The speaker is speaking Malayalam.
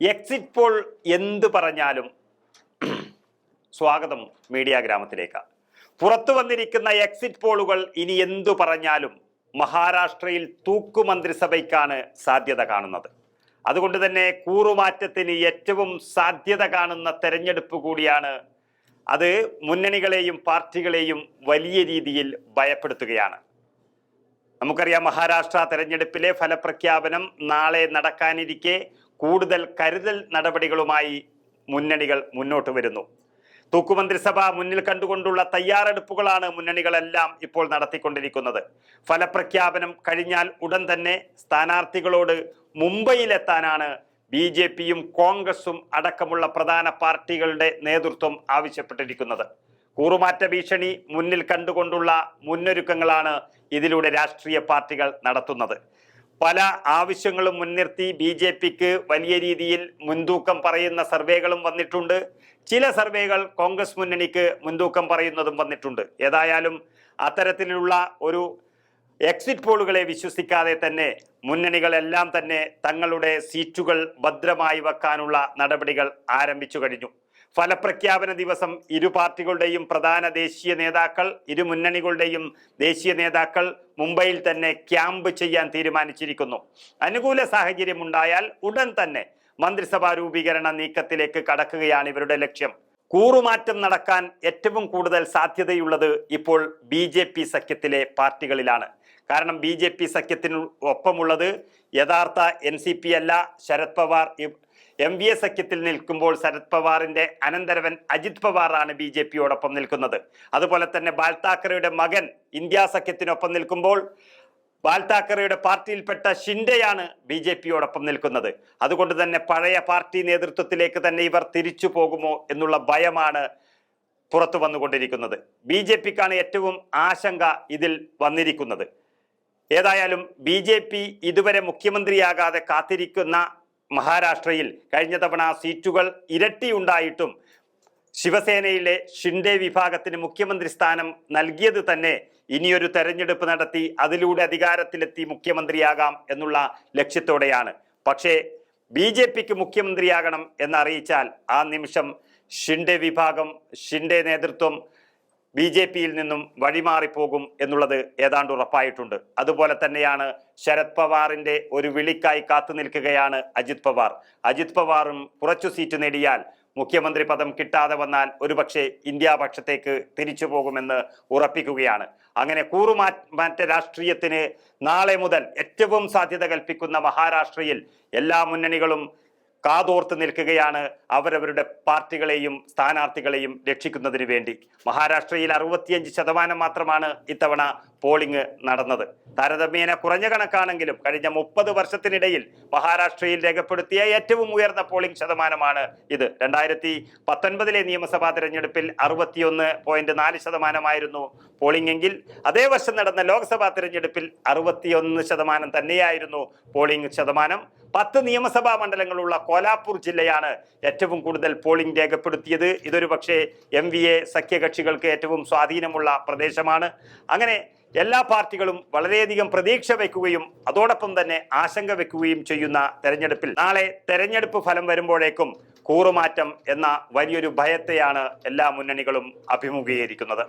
എക്സിറ്റ് പോൾ എന്ത് പറഞ്ഞാലും സ്വാഗതം മീഡിയ ഗ്രാമത്തിലേക്ക്. പുറത്തു വന്നിരിക്കുന്ന എക്സിറ്റ് പോളുകൾ ഇനി എന്തു പറഞ്ഞാലും മഹാരാഷ്ട്രയിൽ തൂക്കു മന്ത്രിസഭയ്ക്കാണ് സാധ്യത കാണുന്നത്. അതുകൊണ്ട് തന്നെ കൂറുമാറ്റത്തിന് ഏറ്റവും സാധ്യത കാണുന്ന തെരഞ്ഞെടുപ്പ് കൂടിയാണ് അത് മുന്നണികളെയും പാർട്ടികളെയും വലിയ രീതിയിൽ ഭയപ്പെടുത്തുകയാണ്. നമുക്കറിയാം മഹാരാഷ്ട്ര തെരഞ്ഞെടുപ്പിലെ ഫലപ്രഖ്യാപനം നാളെ നടക്കാനിരിക്കെ കൂടുതൽ കരുതൽ നടപടികളുമായി മുന്നണികൾ മുന്നോട്ട് വരുന്നു. തൂക്കുമന്ത്രിസഭ മുന്നിൽ കണ്ടുകൊണ്ടുള്ള തയ്യാറെടുപ്പുകളാണ് മുന്നണികളെല്ലാം ഇപ്പോൾ നടത്തിക്കൊണ്ടിരിക്കുന്നത്. ഫലപ്രഖ്യാപനം കഴിഞ്ഞാൽ ഉടൻ തന്നെ സ്ഥാനാർത്ഥികളോട് മുംബൈയിലെത്താനാണ് ബി ജെ പിയും കോൺഗ്രസും അടക്കമുള്ള പ്രധാന പാർട്ടികളുടെ നേതൃത്വം ആവശ്യപ്പെട്ടിരിക്കുന്നത്. കൂറുമാറ്റ ഭീഷണി മുന്നിൽ കണ്ടുകൊണ്ടുള്ള മുന്നൊരുക്കങ്ങളാണ് ഇതിലൂടെ രാഷ്ട്രീയ പാർട്ടികൾ നടത്തുന്നത്. പല ആവശ്യങ്ങളും മുൻനിർത്തി ബി ജെ പിക്ക് വലിയ രീതിയിൽ മുൻതൂക്കം പറയുന്ന സർവേകളും വന്നിട്ടുണ്ട്. ചില സർവേകൾ കോൺഗ്രസ് മുന്നണിക്ക് മുൻതൂക്കം പറയുന്നതും വന്നിട്ടുണ്ട്. ഏതായാലും അത്തരത്തിലുള്ള ഒരു എക്സിറ്റ് പോളുകളെ വിശ്വസിക്കാതെ തന്നെ മുന്നണികളെല്ലാം തന്നെ തങ്ങളുടെ സീറ്റുകൾ ഭദ്രമായി വെക്കാനുള്ള നടപടികൾ ആരംഭിച്ചു കഴിഞ്ഞു. ഫലപ്രഖ്യാപന ദിവസം ഇരു പാർട്ടികളുടെയും പ്രധാന ദേശീയ നേതാക്കൾ ഇരു മുന്നണികളുടെയും ദേശീയ നേതാക്കൾ മുംബൈയിൽ തന്നെ ക്യാമ്പ് ചെയ്യാൻ തീരുമാനിച്ചിരിക്കുന്നു. അനുകൂല സാഹചര്യം ഉണ്ടായാൽ ഉടൻ തന്നെ മന്ത്രിസഭാ രൂപീകരണ നീക്കത്തിലേക്ക് കടക്കുകയാണ് ഇവരുടെ ലക്ഷ്യം. കൂറുമാറ്റം നടക്കാൻ ഏറ്റവും കൂടുതൽ സാധ്യതയുള്ളത് ഇപ്പോൾ ബി ജെ പി സഖ്യത്തിലെ പാർട്ടികളിലാണ്. കാരണം ബി ജെ പി സഖ്യത്തിന് ഒപ്പമുള്ളത് യഥാർത്ഥ എൻ സി പി അല്ല Sharad Pawar M V A സഖ്യത്തിൽ നിൽക്കുമ്പോൾ ശരത് പവാറിന്റെ അനന്തരവൻ അജിത് പവാറാണ് ബി ജെ പിയോടൊപ്പം നിൽക്കുന്നത്. അതുപോലെ തന്നെ ബാൽ താക്കറയുടെ മകൻ ഇന്ത്യ സഖ്യത്തിനൊപ്പം നിൽക്കുമ്പോൾ ബാൽ താക്കറയുടെ പാർട്ടിയിൽപ്പെട്ട ഷിൻഡെയാണ് ബി ജെ പിയോടൊപ്പം നിൽക്കുന്നത്. അതുകൊണ്ട് തന്നെ പഴയ പാർട്ടി നേതൃത്വത്തിലേക്ക് തന്നെ ഇവർ തിരിച്ചു പോകുമോ എന്നുള്ള ഭയമാണ് പുറത്തു വന്നുകൊണ്ടിരിക്കുന്നത്. ബി ജെ പിക്കാണ് ഏറ്റവും ആശങ്ക ഇതിൽ വന്നിരിക്കുന്നത്. ഏതായാലും ബി ജെ പി ഇതുവരെ മുഖ്യമന്ത്രിയാകാതെ കാത്തിരിക്കുന്ന മഹാരാഷ്ട്രയിൽ കഴിഞ്ഞ തവണ സീറ്റുകൾ ഇരട്ടിയുണ്ടായിട്ടും ശിവസേനയിലെ ഷിൻഡെ വിഭാഗത്തിന് മുഖ്യമന്ത്രി സ്ഥാനം നൽകിയത് തന്നെ ഇനിയൊരു തെരഞ്ഞെടുപ്പ് നടത്തി അതിലൂടെ അധികാരത്തിലെത്തി മുഖ്യമന്ത്രിയാകാം എന്നുള്ള ലക്ഷ്യത്തോടെയാണ്. പക്ഷേ ബി ജെ പിക്ക് മുഖ്യമന്ത്രിയാകണം എന്നറിയിച്ചാൽ ആ നിമിഷം ഷിൻഡെ വിഭാഗം ഷിൻഡെ നേതൃത്വം ബി ജെ പിയിൽ നിന്നും വഴിമാറിപ്പോകും എന്നുള്ളത് ഏതാണ്ട് ഉറപ്പായിട്ടുണ്ട്. അതുപോലെ തന്നെയാണ് ശരത് പവാറിന്റെ ഒരു വിളിക്കായി കാത്തു നിൽക്കുകയാണ് അജിത് പവാർ. അജിത് പവാറും കുറച്ചു സീറ്റ് നേടിയാൽ മുഖ്യമന്ത്രി പദം കിട്ടാതെ വന്നാൽ ഒരുപക്ഷെ ഇന്ത്യ പക്ഷത്തേക്ക് തിരിച്ചു പോകുമെന്ന് ഉറപ്പിക്കുകയാണ്. അങ്ങനെ കൂറുമാറ്റ രാഷ്ട്രീയത്തിന് നാളെ മുതൽ ഏറ്റവും സാധ്യത കൽപ്പിക്കുന്ന മഹാരാഷ്ട്രയിൽ എല്ലാ മുന്നണികളും കാതോർത്ത് നിൽക്കുകയാണ് അവരവരുടെ പാർട്ടികളെയും സ്ഥാനാർത്ഥികളെയും രക്ഷിക്കുന്നതിന് വേണ്ടി. മഹാരാഷ്ട്രയിൽ അറുപത്തിയഞ്ച് ശതമാനം മാത്രമാണ് ഇത്തവണ പോളിംഗ് നടന്നത്. താരതമ്യേന കുറഞ്ഞ കണക്കാണെങ്കിലും കഴിഞ്ഞ മുപ്പത് വർഷത്തിനിടയിൽ മഹാരാഷ്ട്രയിൽ രേഖപ്പെടുത്തിയ ഏറ്റവും ഉയർന്ന പോളിംഗ് ശതമാനമാണ് ഇത്. രണ്ടായിരത്തി പത്തൊൻപതിലെ നിയമസഭാ തെരഞ്ഞെടുപ്പിൽ അറുപത്തിയൊന്ന് പോയിന്റ് നാല് ശതമാനമായിരുന്നു പോളിംഗ് എങ്കിൽ അതേ വർഷം നടന്ന ലോക്സഭാ തിരഞ്ഞെടുപ്പിൽ അറുപത്തിയൊന്ന് ശതമാനം തന്നെയായിരുന്നു പോളിംഗ് ശതമാനം. പത്ത് നിയമസഭാ മണ്ഡലങ്ങളുള്ള കോലാപ്പൂർ ജില്ലയാണ് ഏറ്റവും കൂടുതൽ പോളിംഗ് രേഖപ്പെടുത്തിയത്. ഇതൊരു പക്ഷേ എം വി എ സഖ്യകക്ഷികൾക്ക് ഏറ്റവും സ്വാധീനമുള്ള പ്രദേശമാണ്. അങ്ങനെ എല്ലാ പാർട്ടികളും വളരെയധികം പ്രതീക്ഷ വയ്ക്കുകയും അതോടൊപ്പം തന്നെ ആശങ്ക വയ്ക്കുകയും ചെയ്യുന്ന തെരഞ്ഞെടുപ്പിൽ. നാളെ തെരഞ്ഞെടുപ്പ് ഫലം വരുമ്പോഴേക്കും കൂറുമാറ്റം എന്ന വലിയൊരു ഭയത്തെയാണ് എല്ലാ മുന്നണികളും അഭിമുഖീകരിക്കുന്നത്.